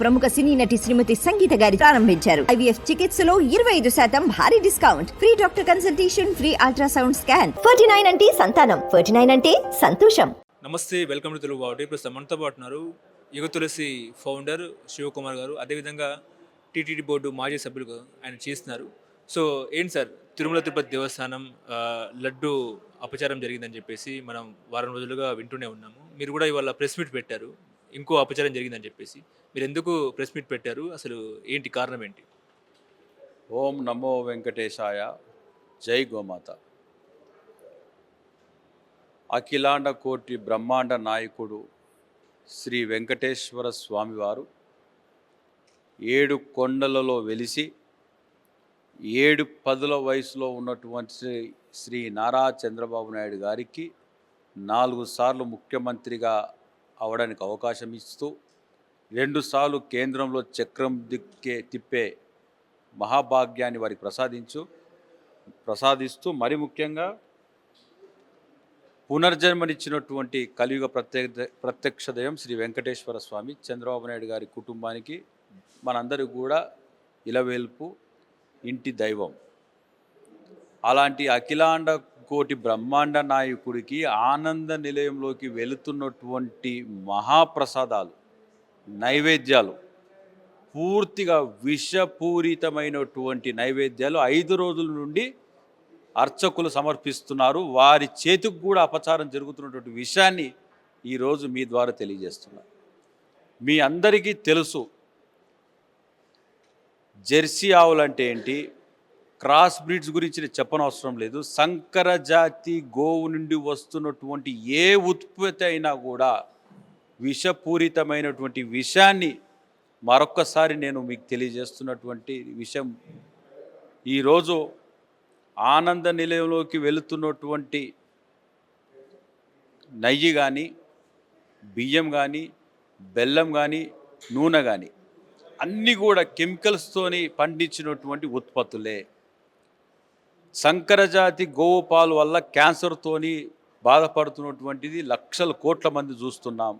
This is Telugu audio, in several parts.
ప్రముఖ సినీ నటి శ్రీమతి సంగీత గారి ప్రారంభించారు. ఐవీఎఫ్ చికిత్సలో ఇరవై ఐదు శాతం భారీ discount. Free doctor consultation free ultrasound scan. Forty nine అంటే సంతానం. ఫోర్టీ నైన్ అంటే సంతోషం. నమస్తే వెల్కమ్ టు తెలుగు బావటి ఇప్పుడు మనతో పాటు ఉన్నారు యుగ తులసి ఫౌండర్ శివకుమార్ గారు. అదేవిధంగా టీటీడీ బోర్డు మాజీ సభ్యులు ఆయన చేస్తున్నారు. సో ఏంటి సార్? తిరుమల తిరుపతి దేవస్థానం లడ్డు అపచారం జరిగిందని చెప్పేసి మనం వారం రోజులుగా వింటూనే ఉన్నాము. మీరు కూడా ఇవాళ ప్రెస్ మీట్ పెట్టారు. ఇంకో అపచారం జరిగిందని చెప్పేసి మీరు ఎందుకు ప్రెస్ మీట్ పెట్టారు? అసలు ఏంటి కారణం ఏంటి? ఓం నమో వెంకటేశాయ. జై గోమాత. అఖిలాండ కోటి బ్రహ్మాండ నాయకుడు శ్రీ వెంకటేశ్వర స్వామివారు ఏడు కొండలలో వెలిసి ఏడు పదుల వయసులో ఉన్నటువంటి శ్రీ శ్రీ నారా చంద్రబాబు నాయుడు గారికి నాలుగు సార్లు ముఖ్యమంత్రిగా అవడానికి అవకాశం ఇస్తూ రెండుసార్లు కేంద్రంలో చక్రం దిక్కే తిప్పే మహాభాగ్యాన్ని వారికి ప్రసాదించు ప్రసాదిస్తూ మరి ముఖ్యంగా పునర్జన్మనిచ్చినటువంటి కలియుగ ప్రత్యక్ష ప్రత్యక్ష దయం శ్రీ వెంకటేశ్వర స్వామి చంద్రబాబు నాయుడు గారి కుటుంబానికి మనందరికీ కూడా ఇలవేల్పు ఇంటి దైవం. అలాంటి అఖిలాండ కోటి బ్రహ్మాండ నాయకుడికి ఆనంద నిలయంలోకి వెళుతున్నటువంటి మహాప్రసాదాలు నైవేద్యాలు పూర్తిగా విషపూరితమైనటువంటి నైవేద్యాలు ఐదు రోజుల నుండి అర్చకులు సమర్పిస్తున్నారు. వారి చేతికి కూడా అపచారం జరుగుతున్నటువంటి విషయాన్ని ఈరోజు మీ ద్వారా తెలియజేస్తున్నారు మీ అందరికీ తెలుసు జెర్సీ ఆవులు అంటే ఏంటి? క్రాస్ బ్రీడ్స్ గురించి నేను చెప్పనవసరం లేదు. సంకర జాతి గోవు నుండి వస్తున్నటువంటి ఏ ఉత్పత్తి అయినా కూడా విషపూరితమైనటువంటి విషయాన్ని మరొక్కసారి నేను మీకు తెలియజేస్తున్నటువంటి విషయం. ఈరోజు ఆనంద నిలయంలోకి వెళుతున్నటువంటి నెయ్యి కానీ బియ్యం కానీ బెల్లం కానీ నూనె కానీ అన్నీ కూడా కెమికల్స్తోని పండించినటువంటి ఉత్పత్తులే. సంకరజాతి గోవు పాలు వల్ల క్యాన్సర్తోని బాధపడుతున్నటువంటిది లక్షల కోట్ల మంది చూస్తున్నాం.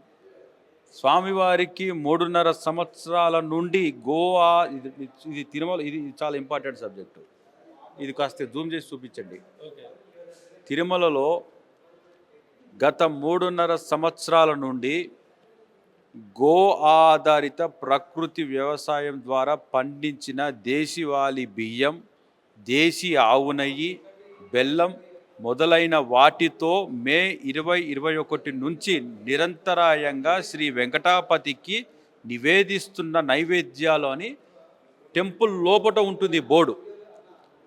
స్వామివారికి మూడున్నర సంవత్సరాల నుండి గోవా ఇది ఇది తిరుమల ఇది చాలా ఇంపార్టెంట్ సబ్జెక్టు. ఇది కాస్త జూమ్ చేసి చూపించండి. తిరుమలలో గత మూడున్నర సంవత్సరాల నుండి గో ఆధారిత ప్రకృతి వ్యవసాయం ద్వారా పండించిన దేశీవాలి బియ్యం దేశీ ఆవు నెయ్యి బెల్లం మొదలైన వాటితో మే ఇరవై ఇరవై ఒకటి నుంచి నిరంతరాయంగా శ్రీ వెంకటాపతికి నివేదిస్తున్న నైవేద్యాలు అని టెంపుల్ లోపట ఉంటుంది బోర్డు.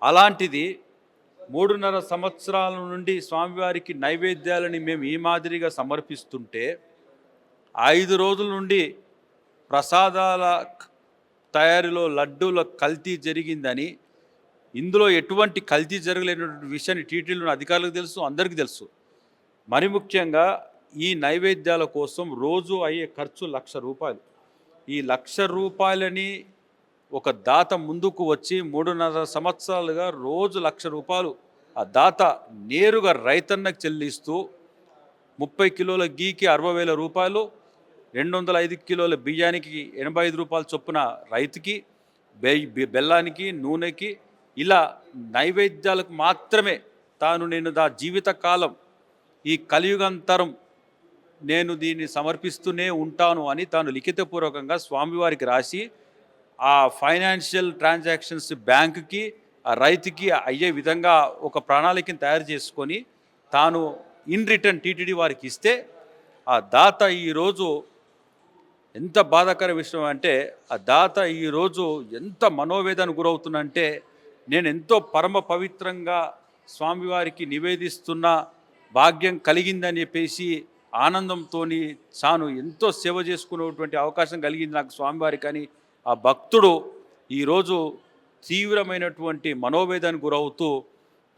అలాంటిది మూడున్నర సంవత్సరాల నుండి స్వామివారికి నైవేద్యాలని మేము ఈ మాదిరిగా సమర్పిస్తుంటే ఐదు రోజుల నుండి ప్రసాదాల తయారీలో లడ్డూల కల్తీ జరిగిందని ఇందులో ఎటువంటి కల్తీ జరగలేనటువంటి విషయాన్ని టీటీలో అధికారులకు తెలుసు అందరికీ తెలుసు. మరి ముఖ్యంగా ఈ నైవేద్యాల కోసం రోజు అయ్యే ఖర్చు లక్ష రూపాయలు. ఈ లక్ష రూపాయలని ఒక దాత ముందుకు వచ్చి మూడున్నర సంవత్సరాలుగా రోజు లక్ష రూపాయలు ఆ దాత నేరుగా రైతన్నకు చెల్లిస్తూ ముప్పై కిలోల గీకి అరవై వేల రూపాయలు రెండు వందల ఐదు కిలోల బియ్యానికి ఎనభై ఐదు రూపాయల చొప్పున రైతుకి బె- బెల్లానికి నూనెకి ఇలా నైవేద్యాలకు మాత్రమే తాను నేను దా జీవిత కాలం ఈ కలియుగంతరం నేను దీన్ని సమర్పిస్తూనే ఉంటాను అని తాను లిఖితపూర్వకంగా స్వామివారికి రాసి ఆ ఫైనాన్షియల్ ట్రాన్సాక్షన్స్ బ్యాంకుకి ఆ రైతుకి అయ్యే విధంగా ఒక ప్రణాళికను తయారు చేసుకొని తాను ఇన్ రిటర్న్ టీటీడీ వారికి ఇస్తే ఆ దాత ఈరోజు ఎంత బాధాకర విషయం అంటే ఆ దాత ఈరోజు ఎంత మనోవేదన గురవుతుందంటే నేను ఎంతో పరమ పవిత్రంగా స్వామివారికి నివేదిస్తున్న భాగ్యం కలిగిందని చెప్పేసి ఆనందంతో తాను ఎంతో సేవ చేసుకునేటువంటి అవకాశం కలిగింది నాకు స్వామివారికి అని ఆ భక్తుడు ఈరోజు తీవ్రమైనటువంటి మనోవేదానికి గురవుతూ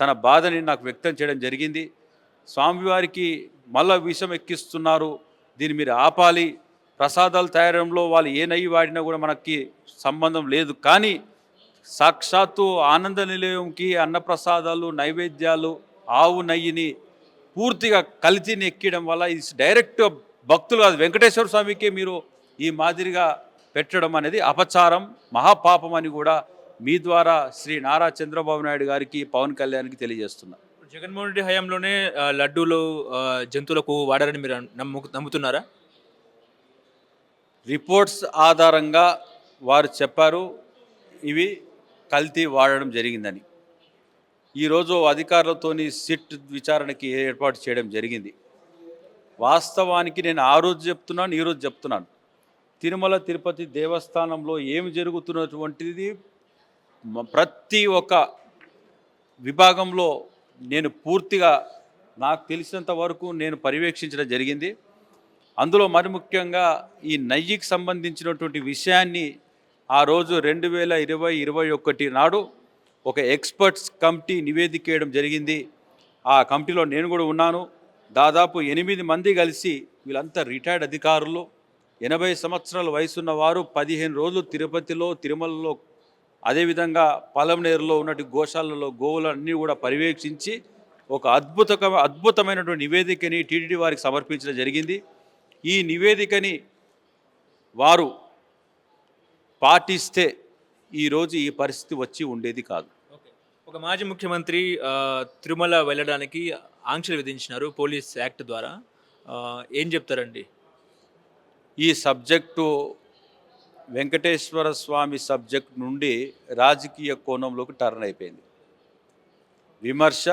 తన బాధని నాకు వ్యక్తం చేయడం జరిగింది. స్వామివారికి మళ్ళా విషం ఎక్కిస్తున్నారు. దీన్ని మీరు ఆపాలి. ప్రసాదాలు తయారంలో వాళ్ళు ఏ నయ్యి వాడినా కూడా మనకి సంబంధం లేదు. కానీ సాక్షాత్తు ఆనంద నిలయంకి అన్నప్రసాదాలు నైవేద్యాలు ఆవు నెయ్యిని పూర్తిగా కల్తీని ఎక్కడం వల్ల ఇది డైరెక్ట్ భక్తులు కాదు వెంకటేశ్వర స్వామికి మీరు ఈ మాదిరిగా పెట్టడం అనేది అపచారం మహాపాపం అని కూడా మీ ద్వారా శ్రీ నారా చంద్రబాబు నాయుడు గారికి పవన్ కళ్యాణ్కి తెలియజేస్తున్నా. జగన్మోహన్ రెడ్డి హయాంలోనే లడ్డూలు జంతువులకు వాడారని మీరు నమ్ము నమ్ముతున్నారా? రిపోర్ట్స్ ఆధారంగా వారు చెప్పారు ఇవి కల్తీ వాడడం జరిగిందని. ఈరోజు అధికారులతోని సిట్ విచారణకి ఏర్పాటు చేయడం జరిగింది. వాస్తవానికి నేను ఆ రోజు చెప్తున్నాను ఈరోజు చెప్తున్నాను. తిరుమల తిరుపతి దేవస్థానంలో ఏమి జరుగుతున్నటువంటిది ప్రతి ఒక్క విభాగంలో నేను పూర్తిగా నాకు తెలిసినంత వరకు నేను పర్యవేక్షించడం జరిగింది. అందులో మరి ముఖ్యంగా ఈ నయ్యికి సంబంధించినటువంటి విషయాన్ని ఆ రోజు రెండు వేల ఇరవై ఇరవై ఒకటి నాడు ఒక ఎక్స్పర్ట్స్ కమిటీ నివేదిక వేయడం జరిగింది. ఆ కమిటీలో నేను కూడా ఉన్నాను. దాదాపు ఎనిమిది మంది కలిసి వీళ్ళంతా రిటైర్డ్ అధికారులు. ఎనభై సంవత్సరాల వయసున్న వారు పదిహేను రోజులు తిరుపతిలో తిరుమలలో అదేవిధంగా పలమనేరులో ఉన్నటి గోశాలలో గోవులన్నీ కూడా పర్యవేక్షించి ఒక అద్భుత అద్భుతమైనటువంటి నివేదికని టీటీడీ వారికి సమర్పించడం జరిగింది. ఈ నివేదికని వారు పాటిస్తే ఈరోజు ఈ పరిస్థితి వచ్చి ఉండేది కాదు. ఒక మాజీ ముఖ్యమంత్రి తిరుమల వెళ్ళడానికి ఆంక్షలు విధించినారు పోలీస్ యాక్ట్ ద్వారా. ఏం చెప్తారండి? ఈ సబ్జెక్టు వెంకటేశ్వర స్వామి సబ్జెక్ట్ నుండి రాజకీయ కోణంలోకి టర్న్ అయిపోయింది. విమర్శ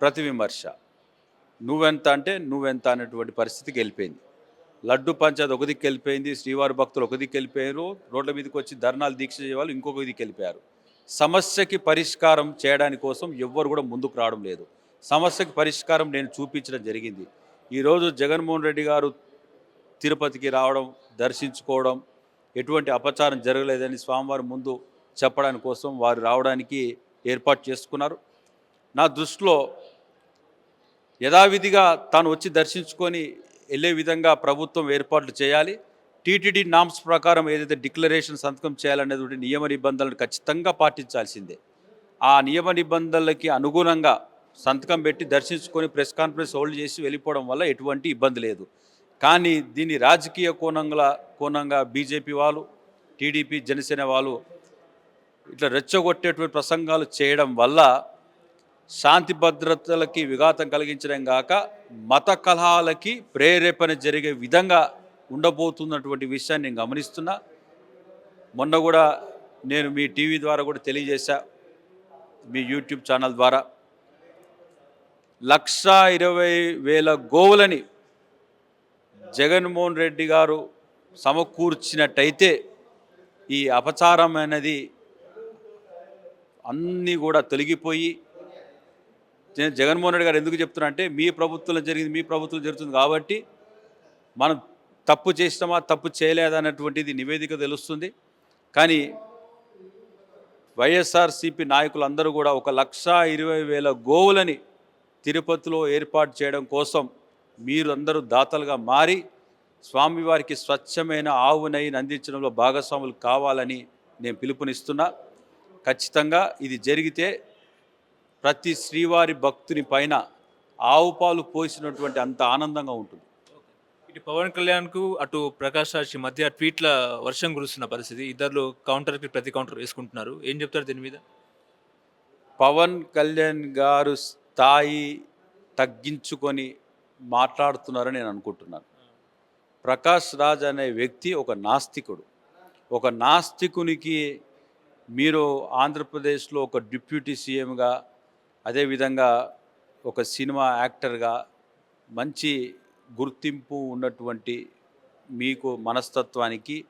ప్రతి విమర్శ. నువ్వెంత అంటే నువ్వెంత అనేటువంటి పరిస్థితికి వెళ్ళిపోయింది. లడ్డు పంచాయత్ ఒక దిక్కు వెళ్ళిపోయింది శ్రీవారి భక్తులు ఒక దిక్కు వెళ్ళిపోయారు రోడ్ల మీదకి వచ్చి ధర్నాలు దీక్ష చేయాలి ఇంకొక దిక్కు వెళ్ళిపోయారు. సమస్యకి పరిష్కారం చేయడాని కోసం ఎవ్వరు కూడా ముందుకు రావడం లేదు. సమస్యకి పరిష్కారం నేను చూపించడం జరిగింది. ఈరోజు జగన్మోహన్ రెడ్డి గారు తిరుపతికి రావడం దర్శించుకోవడం ఎటువంటి అపచారం జరగలేదని స్వామివారి ముందు చెప్పడానికి కోసం వారు రావడానికి ఏర్పాటు చేసుకున్నారు. నా దృష్టిలో యథావిధిగా తాను వచ్చి దర్శించుకొని వెళ్ళే విధంగా ప్రభుత్వం ఏర్పాట్లు చేయాలి. టీటీడీ నామ్స్ ప్రకారం ఏదైతే డిక్లరేషన్ సంతకం చేయాలనేటువంటి నియమ నిబంధనలను ఖచ్చితంగా పాటించాల్సిందే. ఆ నియమ నిబంధనలకి అనుగుణంగా సంతకం పెట్టి దర్శించుకొని ప్రెస్ కాన్ఫరెన్స్ హోల్డ్ చేసి వెళ్ళిపోవడం వల్ల ఎటువంటి ఇబ్బంది లేదు. కానీ దీన్ని రాజకీయ కోణంగా కోణంగా బీజేపీ వాళ్ళు టీడీపీ జనసేన వాళ్ళు ఇట్లా రెచ్చగొట్టేటువంటి ప్రసంగాలు చేయడం వల్ల శాంతి భద్రతలకి విఘాతం కలిగించడం కాక మత కలహాలకి ప్రేరేపణ జరిగే విధంగా ఉండబోతున్నటువంటి విషయాన్ని నేను గమనిస్తున్నా. మొన్న కూడా నేను మీ టీవీ ద్వారా కూడా తెలియజేశా మీ యూట్యూబ్ ఛానల్ ద్వారా. లక్షా ఇరవై వేల గోవులని జగన్మోహన్ రెడ్డి గారు సమకూర్చినట్టయితే ఈ అపచారం అనేది అన్నీ కూడా తొలగిపోయి జగన్మోహన్ రెడ్డి గారు ఎందుకు చెప్తున్నా అంటే మీ ప్రభుత్వంలో జరిగింది మీ ప్రభుత్వంలో జరుగుతుంది కాబట్టి మనం తప్పు చేసినామా తప్పు చేయలేదన్నటువంటిది నివేదిక తెలుస్తుంది. కానీ వైఎస్ఆర్సిపి నాయకులందరూ కూడా ఒక లక్ష ఇరవై వేల గోవులని తిరుపతిలో ఏర్పాటు చేయడం కోసం మీరు అందరూ దాతలుగా మారి స్వామివారికి స్వచ్ఛమైన ఆవు నెయ్యిని అందించడంలో భాగస్వాములు కావాలని నేను పిలుపునిస్తున్నా. ఖచ్చితంగా ఇది జరిగితే ప్రతి శ్రీవారి భక్తుని పైన ఆవు పాలు పోసినటువంటి అంత ఆనందంగా ఉంటుంది. ఇటు పవన్ కళ్యాణ్కు అటు ప్రకాష్ రాజ్ మధ్య ట్వీట్ల వర్షం కురుస్తున్న పరిస్థితి. ఇద్దరు కౌంటర్కి ప్రతి కౌంటర్ వేసుకుంటున్నారు. ఏం చెప్తారు దీని మీద? పవన్ కళ్యాణ్ గారు స్థాయి తగ్గించుకొని మాట్లాడుతున్నారని నేను అనుకుంటున్నాను. ప్రకాష్ రాజ్ అనే వ్యక్తి ఒక నాస్తికుడు. ఒక నాస్తికునికి మీరు ఆంధ్రప్రదేశ్లో ఒక డిప్యూటీ సీఎంగా అదేవిధంగా ఒక సినిమా యాక్టర్గా మంచి గుర్తింపు ఉన్నటువంటి మీకు మనస్తత్వానికి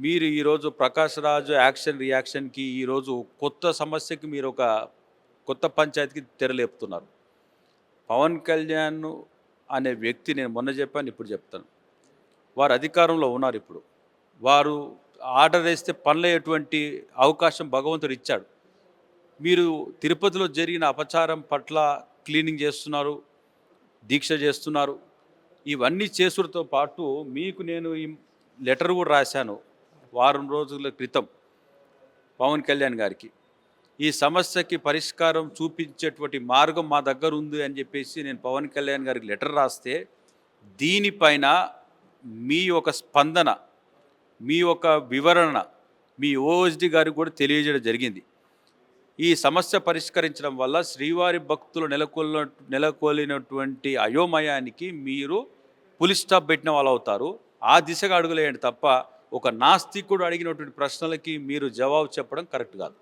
మీరు ఈరోజు ప్రకాష్ రాజు యాక్షన్ రియాక్షన్కి ఈరోజు కొత్త సమస్యకి మీరు ఒక కొత్త పంచాయతీకి తెరలేపుతున్నారు. పవన్ కళ్యాణ్ అనే వ్యక్తి నేను మొన్న చెప్పాను ఇప్పుడు చెప్తాను. వారు అధికారంలో ఉన్నారు ఇప్పుడు. వారు ఆర్డర్ వేస్తే పనులయ్యేటువంటి అవకాశం భగవంతుడు ఇచ్చాడు. మీరు తిరుపతిలో జరిగిన అపచారం పట్ల క్లీనింగ్ చేస్తున్నారు దీక్ష చేస్తున్నారు. ఇవన్నీ చేసుడితో పాటు మీకు నేను ఈ లెటర్ కూడా రాశాను వారం రోజుల క్రితం పవన్ కళ్యాణ్ గారికి. ఈ సమస్యకి పరిష్కారం చూపించేటువంటి మార్గం మా దగ్గర ఉంది అని చెప్పేసి నేను పవన్ కళ్యాణ్ గారికి లెటర్ రాస్తే దీనిపైన మీ యొక్క స్పందన మీ యొక్క వివరణ మీ ఓఎస్డి గారికి కూడా తెలియజేయడం జరిగింది. ఈ సమస్య పరిష్కరించడం వల్ల శ్రీవారి భక్తులు నెలకొల్న నెలకొలినటువంటి అయోమయానికి మీరు పులి స్టాప్ పెట్టిన వాళ్ళు అవుతారు. ఆ దిశగా అడుగులేయండి తప్ప ఒక నాస్తికుడు అడిగినటువంటి ప్రశ్నలకి మీరు జవాబు చెప్పడం కరెక్ట్ కాదు.